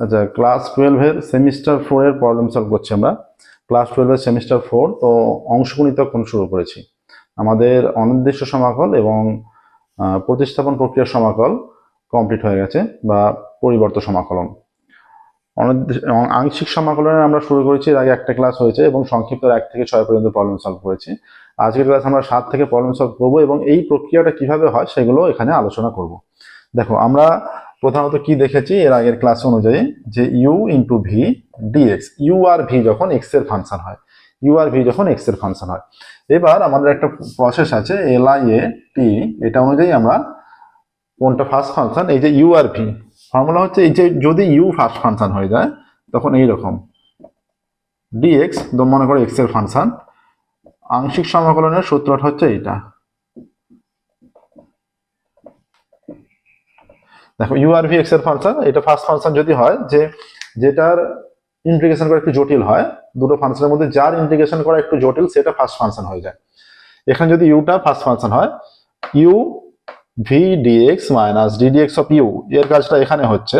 আচ্ছা ক্লাস টুয়েলভের সেমিস্টার ফোরের প্রবলেম সলভ করছি আমরা। ক্লাস টুয়েলভের সেমিস্টার ফোর তো অংশগণিত কোন শুরু করেছি। আমাদের অনির্দিষ্ট সমাকল এবং প্রতিস্থাপন প্রক্রিয়ার সমাকল কমপ্লিট হয়ে গেছে বা পরিবর্ত সমাকলন। আংশিক সমাকলনের আমরা শুরু করেছি, এর আগে একটা ক্লাস হয়েছে এবং সংক্ষিপ্ত এক থেকে ছয় পর্যন্ত প্রবলেম সলভ করেছি। আজকের ক্লাস আমরা সাত থেকে প্রবলেম সলভ করব এবং এই প্রক্রিয়াটা কীভাবে হয় সেগুলো এখানে আলোচনা করব। দেখো, আমরা প্রধানত কি দেখেছি? এর আগের ক্লাস অনুযায়ী যে u into v dx u আর ভি যখন এক্সের ফাংশন হয় ইউ আর ভি যখন এক্সের ফাংশন হয়। এবার আমাদের একটা প্রসেস আছে এল আই এ টি এটা অনুযায়ী আমরা কোনটা ফার্স্ট ফাংশন এই যে ইউ আর ভি ফর্মুলা হচ্ছে এই যে যদি ইউ ফার্স্ট ফাংশন হয়ে যায়, তখন এই রকম ডিএক্স মনে করো এক্সের ফাংশন আংশিক সমাকলনের সূত্রটা হচ্ছে এইটা। দেখো ইউ আর ভি এক্সের ফাংশন এটা ফার্স্ট ফাংশন যদি হয়, যে যেটার ইন্টিগ্রেশন করা একটু জটিল হয়, দুটো ফাংশনের মধ্যে যার ইন্টিগ্রেশন করা একটু জটিল, সেটা ফার্স্ট ফাংশন হয়ে যায়। এখানে যদি ইউটা ফার্স্ট ফাংশন হয় u v dx minus d dx of u এর কাজটা এখানে হচ্ছে,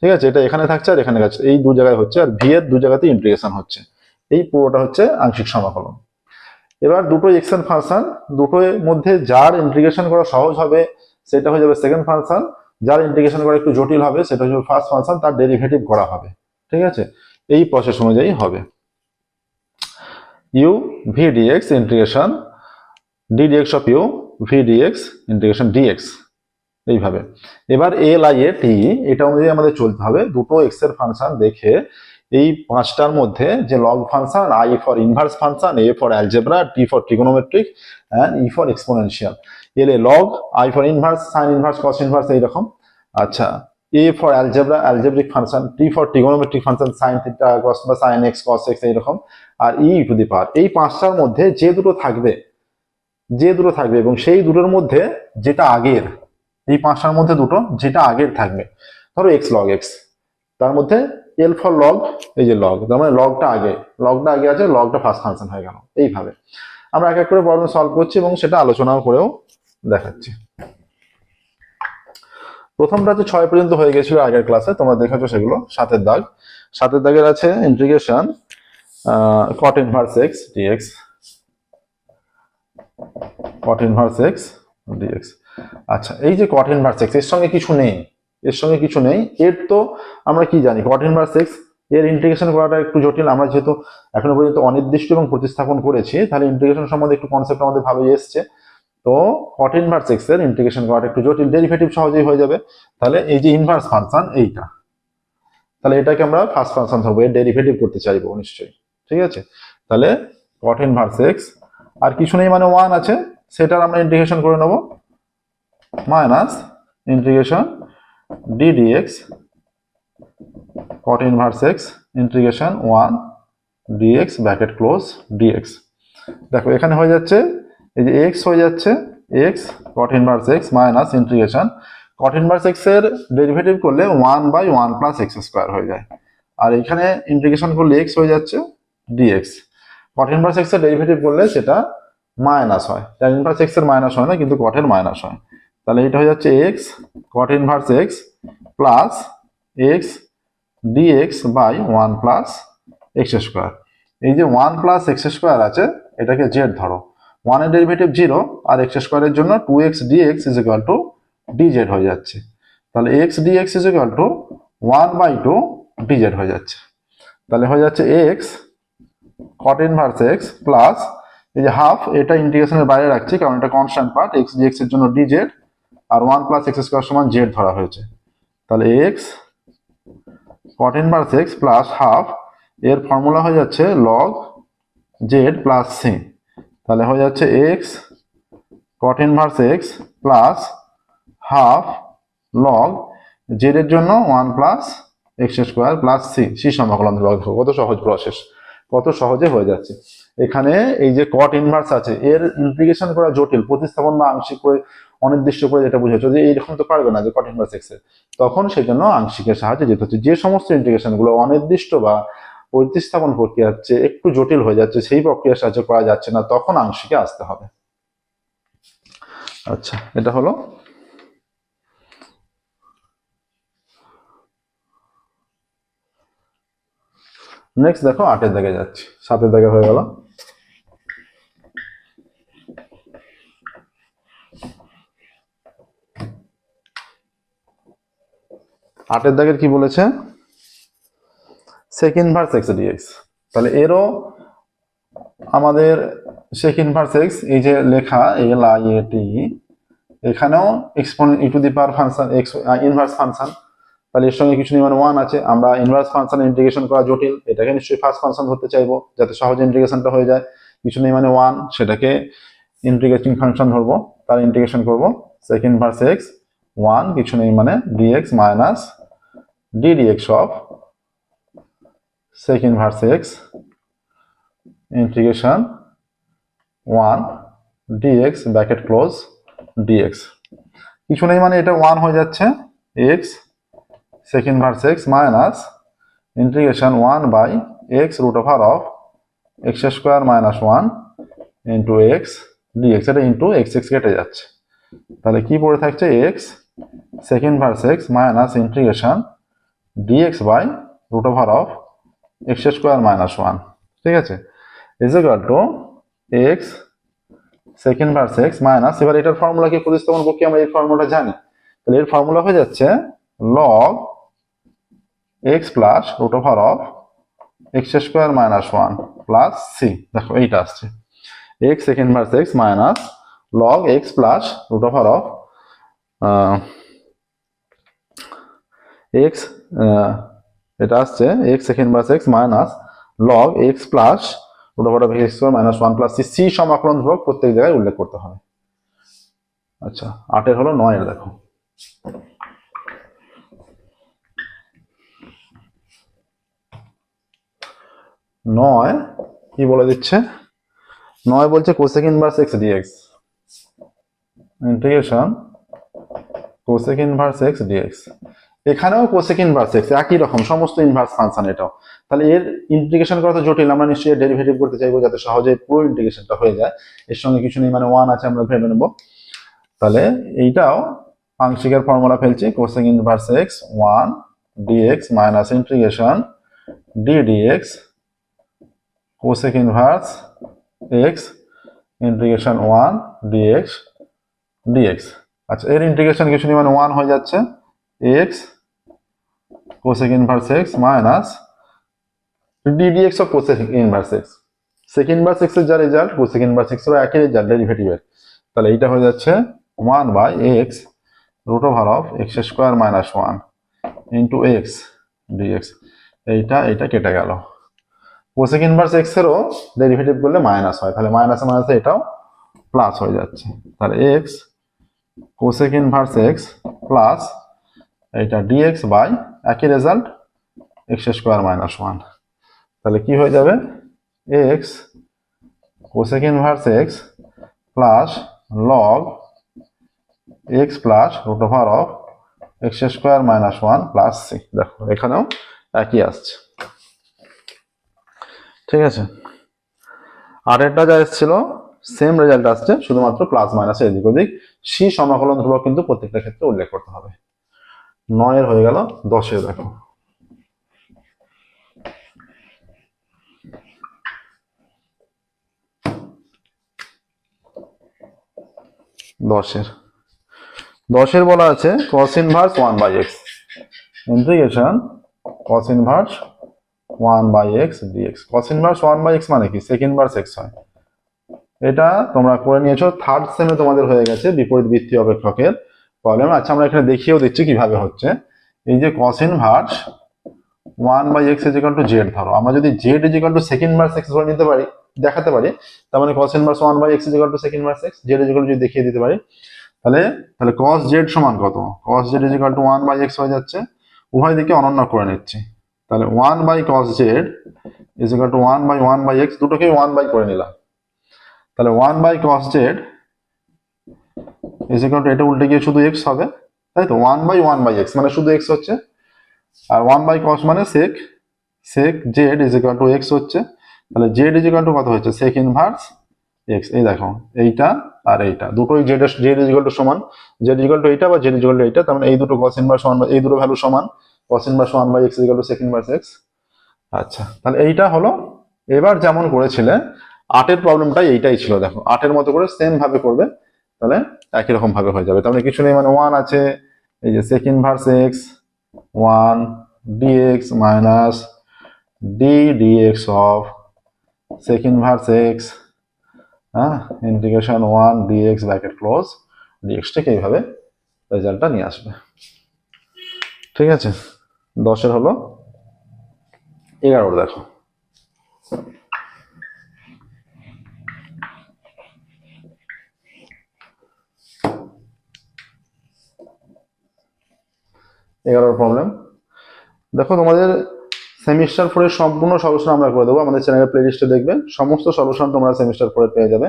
ঠিক আছে? এটা এখানে থাকছে আর এখানে কাছে এই দু জায়গায় হচ্ছে, আর ভি এর দু জায়গাতে ইন্টিগ্রেশন হচ্ছে। এই পুরোটা হচ্ছে আংশিক সমাকলন। এবার দুটো এক্সেন ফাংশন দুটোর মধ্যে যার ইন্টিগ্রেশন করা সহজ হবে, সেটা হয়ে যাবে সেকেন্ড ফাংশন যার ইন্টিগ্রেশন করা একটু জটিল হবে, সেটা হচ্ছে ফার্স্ট ফাংশন তার ডেরিভেটিভ করা হবে। ঠিক আছে? এই প্রসেস অনুযায়ী হবে। U v dx integration d dx of u v dx integration dx এইভাবে। এবার এল আই এ টি এটা অনুযায়ী আমাদের চলতে হবে। দুটো এক্সের ফাংশন দেখে এই পাঁচটার মধ্যে যে log function I for inverse function A for algebra T for trigonometric and E for exponential L A log I for inverse sine inverse cos inverse এইরকম। আচ্ছা A for algebra algebraic function T for trigonometric function sine theta cos বা sine x cos x এইরকম। আর ই to the পাওয়ার এই পাঁচটার মধ্যে যে দুটো থাকবে, যে দুটো থাকবে এবং সেই দুটোর মধ্যে যেটা আগের, এই পাঁচটার মধ্যে দুটো যেটা আগের থাকবে। ধরো এক্স লগ এক্স তার মধ্যে এল ফর লগ এই যে লগ তার মানে লগটা আগে লগটা আগে আছে লগটা ফার্স্ট ফাংশন হয়ে গেল, এইভাবে। আমরা এক এক করে প্রবলেম সলভ করছি এবং সেটা আলোচনাও করেও দেখাচ্ছি। প্রথমটা হচ্ছে ছয় পর্যন্ত হয়ে গেছিল আগের ক্লাসে তোমরা দেখেছ সেগুলো, সাতের দাগ। সাতের দাগের আছে integration cot inverse x dx cot inverse x dx আচ্ছা এই যে কট ইনভার্স এক্সের সঙ্গে কিছু নেই। এর সঙ্গে কিছু নেই। এর তো আমরা কি জানি? কট ইনভার্স এক্সের ইন্টিগ্রেশন করাটা একটু জটিল। আমরা যেহেতু এখনও পর্যন্ত অনির্দিষ্ট এবং প্রতিস্থাপন করেছি, তাহলে ইন্টিগ্রেশন সম্বন্ধে একটু কনসেপ্ট আমাদের ভাবে এসছে। তো কট ইনভার্স এক্সের ইন্টিগ্রেশন করাটা একটু জটিল ডেরিভেটিভ সহজেই হয়ে যাবে। তাহলে এই যে ইনভার্স ফাংশন এইটা। তাহলে এটাকে আমরা ফার্স্ট ফাংশন ধরবো, এর ডেরিভেটিভ করতে চাইব নিশ্চয়ই। ঠিক আছে? তাহলে কট ইনভার্স এক্স আর কিছু নেই মানে ওয়ান আছে, সেটার আমরা ইন্টিগ্রেশন করে নেব। Minus integration d d dx cot inverse x integration 1 dx bracket close dx দেখো, এখানে হয়ে যাচ্ছে এই যে এক্স হয়ে যাচ্ছে x cot inverse x minus integration cot inverse x এর ডেরিভেটিভ করলে one by one plus x square হয়ে যায়। আর এখানে ইন্টিগ্রেশন করলে এক্স হয়ে যাচ্ছে dx cot inverse x এর ডেরিভেটিভ করলে সেটা মাইনাস হয়। tan inverse x এর মাইনাস হয় না, কিন্তু এর মাইনাস হয়। তাহলে এটা হয়ে যাচ্ছে x cot inverse x plus x dx by one plus x square এই যে ওয়ান প্লাস এক্স স্কোয়ার আছে, এটাকে জেড ধরো। ওয়ানের ডেরিভেটিভ জিরো আর এক্স স্কোয়ারের জন্য two x dx is equal to dz হয়ে যাচ্ছে। তাহলে x dx is equal to one by two dz হয়ে যাচ্ছে। তাহলে হয়ে যাচ্ছে x cot inverse x plus এই যে হাফ এটা ইন্টিগ্রেশনের বাইরে রাখছি, কারণ এটা কনস্ট্যান্ট পার্ট এক্স ডিএক্স এর জন্য ডিজেড আর ওয়ান প্লাস এক্স স্কোয়ার সমান জেড ধরা হয়েছে। তাহলে x cot inverse x plus half এর ফর্মুলা হয়ে যাচ্ছে লগ জেড প্লাস সি তাহলে হয়ে যাচ্ছে x cot inverse x plus half log z এর জন্য one plus x square plus c c সমাকলন লগ কত সহজ প্রসেস কত সহজে হয়ে যাচ্ছে। এখানে এই যে কট ইনভার্স আছে, এর ইন্টিগ্রেশন করা জটিল, প্রতিস্থাপন বা আংশিক করে, অনির্দিষ্ট করে যেটা বুঝেছ যে এইরকম তো পারবে না যে কট ইনভার্স এক্সের। তখন সেই জন্য আংশিকের সাহায্যে যেতে হচ্ছে। যে সমস্ত ইন্টিগ্রেশনগুলো অনির্দিষ্ট বা প্রতিস্থাপন প্রক্রিয়া হচ্ছে একটু জটিল হয়ে যাচ্ছে, সেই প্রক্রিয়া সাহায্য করা যাচ্ছে না, তখন আংশিকে আসতে হবে। আচ্ছা এটা হলো। নেক্সট দেখো আটের দাগে যাচ্ছি, সাতের দাগে হয়ে গেল। আটের দাগের কি বলেছে? সেকেন্ড ভার্স এক্স ডিএক্স তাহলে এরও আমাদের সেকেন্ড ভার্স এক্স এই যে লেখা এল আই এ, টি এখানেও exponent e to the power function x inverse function তাহলে এর সঙ্গে কিছু নেই মানে ওয়ান আছে, আমরা ইনভার্স ফাংশন ইন্টিগ্রেশন করা জটিল, এটাকে নিশ্চয়ই ফার্স্ট ফাংশন ধরতে চাইব, যাতে সহজে ইন্টিগ্রেশনটা হয়ে যায়। কিছু নেই মানে ওয়ান সেটাকে ইন্টিগ্রেটিং ফাংশন ধরবো, তার ইন্টিগ্রেশন করব। সেকেন্ড ভার্স এক্স ওয়ান কিছু নেই মানে dx minus d d dx of secant inverse x integration one dx bracket close dx কিছু নেই মানে এটা ওয়ান হয়ে যাচ্ছে। X secant inverse x minus integration one by x root over of x square minus one into x dx এটা into x x কেটে যাচ্ছে। তাহলে কি পড়ে থাকছে? X secant inverse x minus integration dx by root over of x square minus one, ঠিক আছে? Is equal to x secant inverse x minus এবার এটার ফর্মুলাকে প্রতিস্থাপন করতে আমরা এই ফর্মুলাটা জানি। তাহলে এর ফর্মুলা হয়ে যাচ্ছে log x plus root over of x square minus one plus c দেখো, এইটা আসছে। X secant inverse x minus log x plus root over of x এটা আসছে x secant inverse x minus log x plus root over x minus one plus c সমাকলন ধ্রুবক প্রত্যেক জায়গায় উল্লেখ করতে হবে আচ্ছা আটের হলো নয়ের দেখো। নয়, কি বলে দিচ্ছে? নয় বলছে cosec inverse x dx integration cosec inverse x dx এখানেও কোসেক ইনভার্স এক্স একই রকম, সমস্ত ইনভার্স ফাংশন এটাও। তাহলে এর ইন্টিগ্রেশন করা তো জটিল, আমরা নিশ্চয়ই ডেরিভেটিভ করতে চাইব যাতে সহজে পুরো ইন্টিগ্রেশনটা হয়ে যায়। এর সঙ্গে কিছু নেই মানে ওয়ান আছে, আমরা ভেবে নেব। তাহলে এইটাও আংশিকের ফর্মুলা ফেলছি cosec inverse x one dx minus integration d d dx cosec inverse x integration one dx dx আচ্ছা এর ইন্টিগ্রেশন কিছু নেই মানে ওয়ান হয়ে যাচ্ছে x inverse x minus d d dx of cosec inverse x sec inverse এক্সের যা result cosec inverse এক্সের একই রেজাল্ট ডেরিভেটিভের তাহলে এইটা হয়ে যাচ্ছে one by x root over of x square minus one into x dx এইটা এইটা কেটে গেল। কোসেক ইনভার্স এক্স এরও ডেরিভেটিভ করলে মাইনাস হয়। তাহলে মাইনাস মাইনাসে এটাও প্লাস হয়ে যাচ্ছে। তাহলে x cosec inverse x plus এইটা ডিএক্স বাই একই result x square minus one তাহলে কি হয়ে যাবে? X cosec inverse x plus log x plus root over of x square minus one plus c দেখো, এখানেও একই আসছে। ঠিক আছে? আর আরেকটা যা এসেছিল সেম রেজাল্ট আসছে, শুধুমাত্র প্লাস মাইনাস এদিক ওদিক। সি সমাকলন ধ্রুবক কিন্তু প্রত্যেকটা ক্ষেত্রে উল্লেখ করতে হবে। নয়ের হয়ে গেল দশের, দেখো। দশের। দশের বলা আছে, cos inverse one by x integration cos inverse one by x dx cos inverse one by x মানে কি? সেকেন্ড ভার্স এক্স হয়। এটা তোমরা করে নিয়েছো থার্ড সেমে তোমাদের হয়ে গেছে, বিপরীত বৃত্তি অপেক্ষকের। প্রবলেম আচ্ছা আমরা এখানে দেখিয়েও দিচ্ছি কীভাবে হচ্ছে। এই যে cos inverse one by x is equal to z ধরো, আমরা যদি z is equal to secant inverse x ধরে নিতে পারি, দেখাতে পারি, তার মানে cos inverse one by x is equal to secant inverse x z is equal যদি দেখিয়ে দিতে পারি, তাহলে তাহলে cos জেড সমান কত? Cos Z is equal to one by X হয়ে যাচ্ছে, উভয় দিকে অনন্য করে নিচ্ছি, তাহলে one by cos Z is equal to one by one by X দুটোকেই ওয়ান বাই করে নিলাম, তাহলে one by cos Z is equal to এটা উল্টে গিয়ে শুধু এক্স হবে, তাই তো? One by one by X মানে শুধু এক্স হচ্ছে। আর ওয়ান বাই কস মানে sec sec Z is equal to x হচ্ছে। তাহলে জেড ইজ ইকাল টু কত হচ্ছে সেক ইনভার্স এক্স এই দেখো, এইটা আর এইটা। দুটোই z z is equal to সমান। জেড ইজ ইকাল টু এইটা বা জেড ইজ ইকাল টু এইটা, তার মানে এই দুটো কস ইনভার্স ওয়ান এই দুটো ভ্যালু সমান। Cos inverse one by x is equal to sec inverse x আচ্ছা তাহলে এইটা হলো, এবার যেমন করেছিলে, আটের প্রবলেমটা এইটাই ছিল, দেখো। আটের মতো করে সেম ভাবে করবে। তাহলে একই রকম ভাবে হয়ে যাবে। তাহলে কিছু নেই মানে ওয়ান আছে, এই যে secant inverse x one dx minus d d dx of secant inverse x হ্যাঁ integration one dx bracket close dx ঠিক এইভাবে রেজাল্টটা নিয়ে আসবে। ঠিক আছে? দশের হলো এগারোর, দেখো। এগারোর প্রবলেম দেখো, তোমাদের সেমিস্টার ফোরের সম্পূর্ণ সলিউশন আমরা করে দেবো। আমাদের চ্যানেলের প্লেলিস্টে দেখবে, সমস্ত সলিউশন তোমরা সেমিস্টার ফোরে পেয়ে যাবে।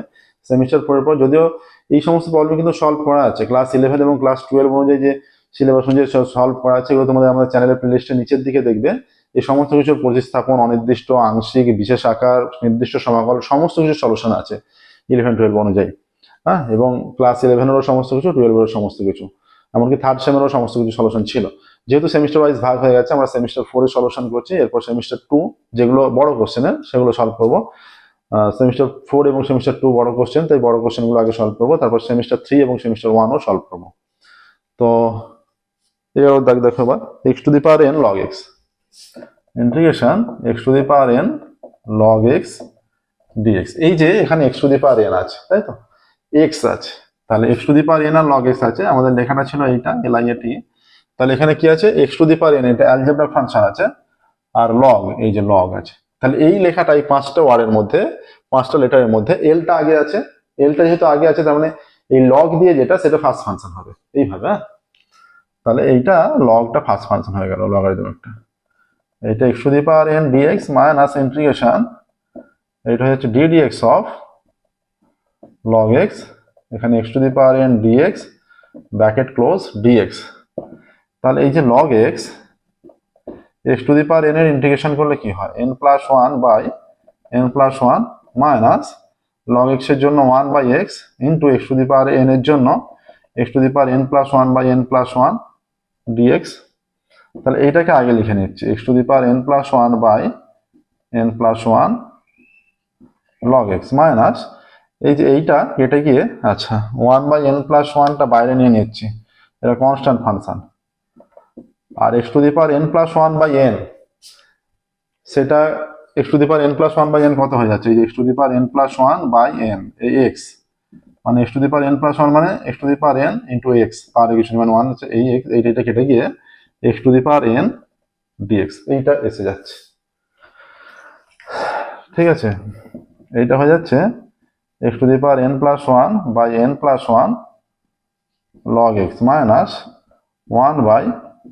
সেমিস্টার ফোরের পর যদিও এই সমস্ত প্রবলেম কিন্তু সলভ করা আছে। ক্লাস ইলেভেন এবং ক্লাস টুয়েলভ অনুযায়ী যে সিলেবাস অনুযায়ী সলভ করা আছে, এগুলো তোমাদের আমাদের চ্যানেলের প্লেলিস্টের নিচের দিকে দেখবে। এই সমস্ত কিছুর প্রতিস্থাপন, অনির্দিষ্ট আংশিক, বিশেষ আকার, নির্দিষ্ট সমাকল, সমস্ত কিছুর সলিউশন আছে ইলেভেন টুয়েলভ অনুযায়ী। হ্যাঁ এবং ক্লাস ইলেভেনেরও সমস্ত কিছু টুয়েলভেরও সমস্ত কিছু। এমনকি থার্ড সেমেরও সমস্ত কিছু সলিউশন ছিল। যেহেতু সেমিস্টার ওয়াইজ ভাগ হয়ে গেছে, আমরা সেমিস্টার ফোরে সলিউশন করছি, এরপর সেমিস্টার টু যেগুলো বড় কোশ্চেনের সেগুলো সলভ করব। সেমিস্টার ফোর এবং সেমিস্টার টু বড় কোশ্চেন তাই বড় কোশ্চেনগুলো আগে সলভ করব, তারপর সেমিস্টার থ্রি এবং সেমিস্টার ওয়ানও সলভ করব। তো এগারো দেখ দেখো এবার। X to the power n log x integration x to the power n log x dx এই যে এখানে x to the power n আছে, তাই তো? এক্স আছে। তাহলে x to the power n R log x আছে, আমাদের লেখাটা ছিল এইটা এল আই টি তাহলে এখানে কি আছে? X to the power n এটা অ্যালজেব্রা ফাংশন আছে, আর লগ এই যে লগ আছে। তাহলে এই লেখাটা এই পাঁচটা ওয়ার্ডের মধ্যে, পাঁচটা লেটারের মধ্যে এলটা আগে আছে এলটা যেহেতু আগে আছে, তার মানে এই লগ দিয়ে যেটা, সেটা ফার্স্ট ফাংশন হবে। এইভাবে হ্যাঁ? তাহলে এইটা লগটা ফার্স্ট ফাংশন হয়ে গেল লগারিদম একটা এটা x to the power n dx minus integration এটা হচ্ছে d d dx of log x এখানে x to the power n dx bracket close dx তাহলে এই যে log x x to the power n এর integration করলে কি হয়? N plus one by n plus one minus log এক্সের জন্য one by x into x to the power n এর জন্য x to the power n plus one by n plus one dx তাহলে এইটাকে আগে লিখে নিচ্ছি x to the power n plus one by n plus one log x minus এই যে এইটা, এটা গিয়ে আচ্ছা ওয়ান বাই এন প্লাস ওয়ানটা বাইরে নিয়ে নিচ্ছি। এটা constant function R x to the power n plus one by n সেটা x to the power n plus one by n কত হয়ে যাচ্ছে? এই যে x to the power n plus one by n এই এক্স মানে x to the power n plus one মানে x to the power n into x power কিছু মানে ওয়ান হচ্ছে এই এক্স এইটা এটা কেটে গিয়ে x to the power n dx এইটা এসে যাচ্ছে। ঠিক আছে? এইটা হয়ে যাচ্ছে x to the power n plus one by n plus one log x minus one by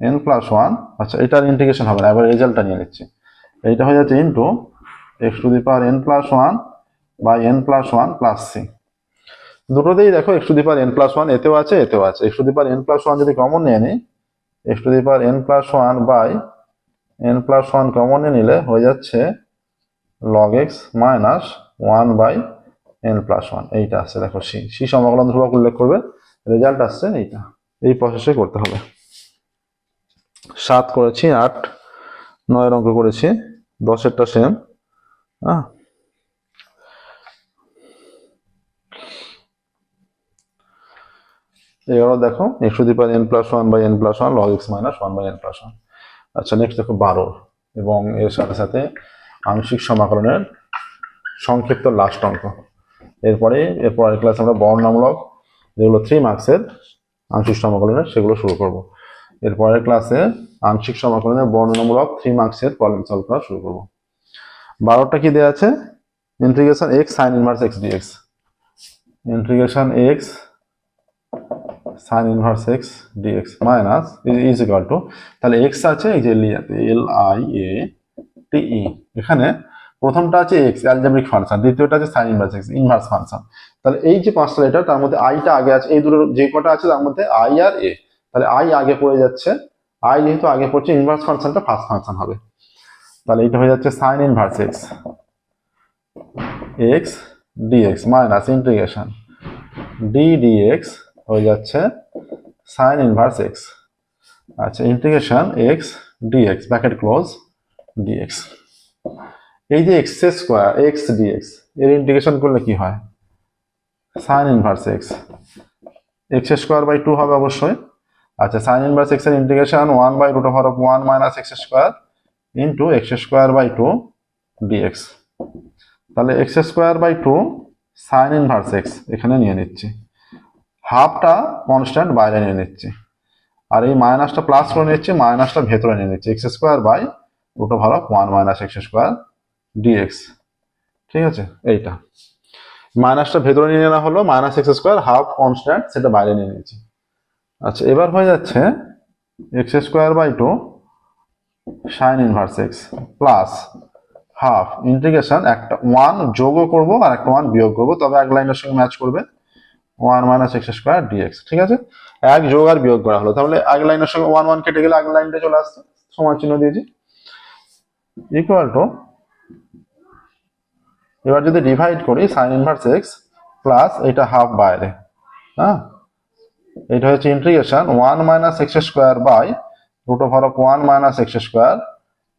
n plus one আচ্ছা এটার ইন্টিগ্রেশন হবে না, এবার রেজাল্টটা নিয়ে নিচ্ছি। এইটা হয়ে যাচ্ছে into x to the power n plus one by n plus one plus c দুটোতেই দেখো x to the power n plus one এতেও আছে এতেও আছে। X to the power n plus one যদি কমন নিয়ে নিই x to the power n plus one by n plus one common নিলে হয়ে যাচ্ছে log x minus one by n plus one এইটা আসছে দেখো সি সি সমাকলন ধ্রুবক উল্লেখ করবে রেজাল্ট আসছে এইটা, এই প্রসেসে করতে হবে। সাত করেছি, আট, নয়ের অঙ্ক করেছি, দশেরটা সেম হ্যাঁ? এগারো দেখো x to the n plus one by n plus one log x minus one by n plus one আচ্ছা নেক্সট দেখো বারো, এবং এর সাথে সাথে আংশিক সমাকলনের সংক্ষিপ্ত লাস্ট অঙ্ক। এরপরে এরপরের ক্লাস আমরা বর্ণনামূলক যেগুলো থ্রি মার্কসের আংশিক সমাকলনের, সেগুলো শুরু করব। এরপরের ক্লাসে আংশিক সমাকলনের বর্ণনামূলক থ্রি মার্কসের প্রবলেম সলভ করা শুরু করব। বারোটা কি দেওয়া আছে? Integration x sine inverse x dx integration x sine inverse x dx minus is equal to তাহলে এক্স আছে এই যে এল আই এ টি ই এখানে প্রথমটা আছে এক্স অ্যালজেব্রিক ফাংশন দ্বিতীয়টা আছে sine inverse x inverse function তাহলে এই যে পাঁচটা লেটার তার মধ্যে আইটা আগে আছে, এই দুটো যে কটা আছে, তার মধ্যে আই আর এ তাহলে আই আগে পড়ে যাচ্ছে আই যেহেতু আগে পড়ছে ইনভার্স ফাংশনটা ফার্স্ট ফাংশন হবে। তাহলে এটা হয়ে যাচ্ছে sine inverse x x dx minus integration d dx হয়ে যাচ্ছে সাইন ইনভার্স এক্স আচ্ছা integration x dx bracket close dx এই যে এক্স স্কোয়ার এক্স ডিএক্স এর ইন্টিগ্রেশন করলে কি হয়? Sine inverse x x square by two হবে অবশ্যই। আচ্ছা সাইন ইনভার্স এক্সের integration one by root over of one minus x square into x square by two dx তাহলে x square by two sine inverse x এখানে নিয়ে নিচ্ছি। হাফটা constant বাইরে নিয়ে নিচ্ছি। আর এই মাইনাসটা প্লাস করে নিচ্ছি মাইনাসটা ভেতরে নিয়ে নিচ্ছি। X square by root over of one minus x square dx ঠিক আছে? এইটা। মাইনাসটা ভেতরে নিয়ে নেওয়া হলো, minus x square, half constant, সেটা বাইরে নিয়ে নিয়েছি। আচ্ছা এবার হয়ে যাচ্ছে x square by two sine inverse x plus half integration, একটা ওয়ান যোগও করব আর একটা ওয়ান বিয়োগ করব। তবে এক লাইনের সঙ্গে ম্যাচ করবে। One minus x square dx ঠিক আছে? এক যোগ আর বিয়োগ করা হলো। তাহলে এক লাইনের সঙ্গে ওয়ান ওয়ান কেটে গেলে এক লাইনটা চলে আসছে। সমান চিহ্ন দিয়েছি। ইকুয়াল টু এবার যদি ডিভাইড করি সাইন ইনভার্স এক্স প্লাস এটা হাফ বাইরে হ্যাঁ? এটা হচ্ছে integration one minus x square by root over of one minus x square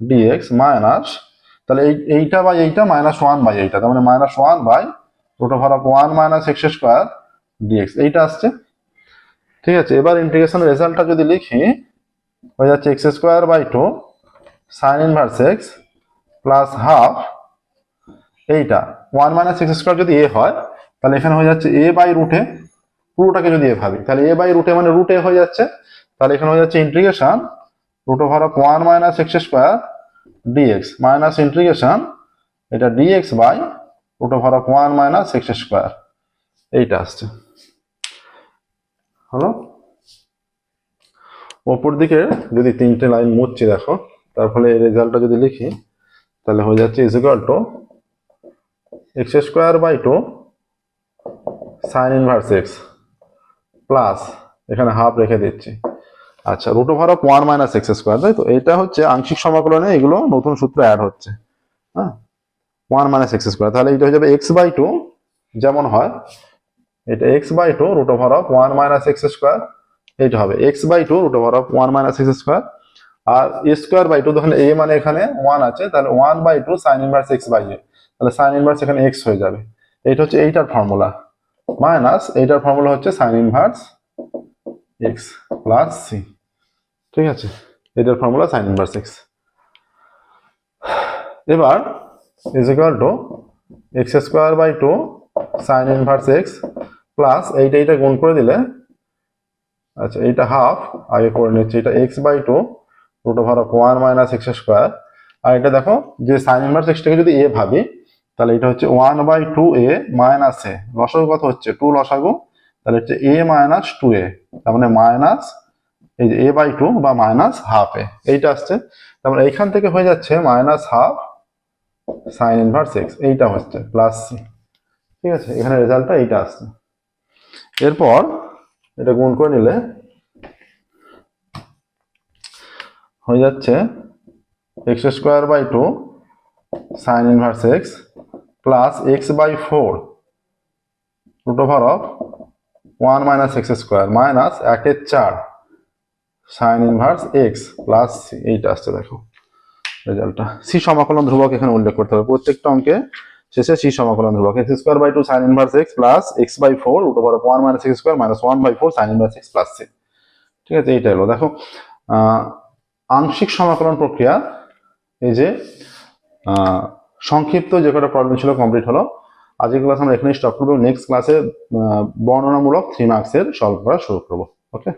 dx minus তাহলে এই, এইটা বাই এইটা মাইনাস ওয়ান বাই এইটা, তার মানে minus one by root over of one minus x square dx এইটা আসছে। ঠিক আছে, এবার ইন্টিগ্রেশন রেজাল্টটা যদি লিখি, হয়ে যাচ্ছে x square by two sine inverse x plus half এইটা। ওয়ান মাইনাস এক্স স্কোয়ার যদি এ হয়, তাহলে এখানে হয়ে যাচ্ছে এ বাই রুটে পুরোটাকে যদি এ ভাবি, তাহলে এ বাই রুটে মানে রুটে হয়ে যাচ্ছে। তাহলে এখানে হয়ে যাচ্ছে integration root over of one minus x square dx minus integration এটা dx by root over of one minus x square এইটা আসছে। হলো? ওপর দিকে যদি তিনটে লাইন মুচ্ছি দেখো, তার ফলে রেজাল্টটা যদি লিখি, তাহলে হয়ে যাচ্ছে is to x square by two sine inverse x plus এখানে হাফ রেখে দিচ্ছি। আচ্ছা root over of one minus x square তাই তো? এটা হচ্ছে আংশিক সমাকলনে এগুলো নতুন সূত্র অ্যাড হচ্ছে। হ্যাঁ? ওয়ান মাইনাস এক্স স্কোয়ার তাহলে এটা হয়ে যাবে এক্স বাই টু যেমন হয়, এটা x by two root over of one minus x square এইটা হবে x by two root over of one minus x square R square by two তখন এ মানে এখানে ওয়ান আছে, তাহলে one by two sine inverse x by a তাহলে sine inverse এখানে x হয়ে যাবে। এইটা হচ্ছে এইটার ফর্মুলা মাইনাস এইটার ফর্মুলা হচ্ছে sine inverse x plus c ঠিক আছে? এটার ফর্মুলা সাইন ইনভার্স এক্স এবার is equal to x square by two sine inverse x plus এইটা এইটা গুণ করে দিলে আচ্ছা এইটা হাফ আগে করে নিচ্ছি, এটা x by two root over of one minus x square আর এটা দেখো, যে সাইন ইনভার্স এক্সটাকে যদি এ ভাবি তাহলে এটা হচ্ছে one by two a minus a. লসাগু কত হচ্ছে? টু লসাগু। তাহলে হচ্ছে এ মাইনাস টু এ। তার মানে মাইনাস, এই যে এ বাই টু বা মাইনাস হাফ এ। এইটা আসছে। তার মানে এইখান থেকে হয়ে যাচ্ছে minus half sine inverse x. এইটা হচ্ছে, প্লাস সি। ঠিক আছে? এখানে রেজাল্টটা এইটা আসছে। এরপর এটা গুণ করে নিলে হয়ে যাচ্ছে x square by two sine inverse x plus x by four root over of one minus x square minus একের চার সাইন ইনভার্স এক্স প্লাস এইটা আসছে দেখো রেজাল্টটা। সি সমাকলন ধ্রুবক এখানে উল্লেখ করতে হবে। প্রত্যেকটা অঙ্কে শেষে সি সমাকলন ধ্রুবক। X square by two sine inverse x plus x by four root over one minus x square minus one by four sine inverse x plus c ঠিক আছে, এইটা হলো। দেখো আংশিক সমাকলন প্রক্রিয়া, এই যে সংক্ষিপ্ত যে কটা প্রবলেম ছিল কমপ্লিট হলো। আজকের ক্লাস আমরা এখানেই স্টপ করব। নেক্সট ক্লাসে বর্ণনামূলক থ্রি মার্কসের সলভ করা শুরু করব। ওকে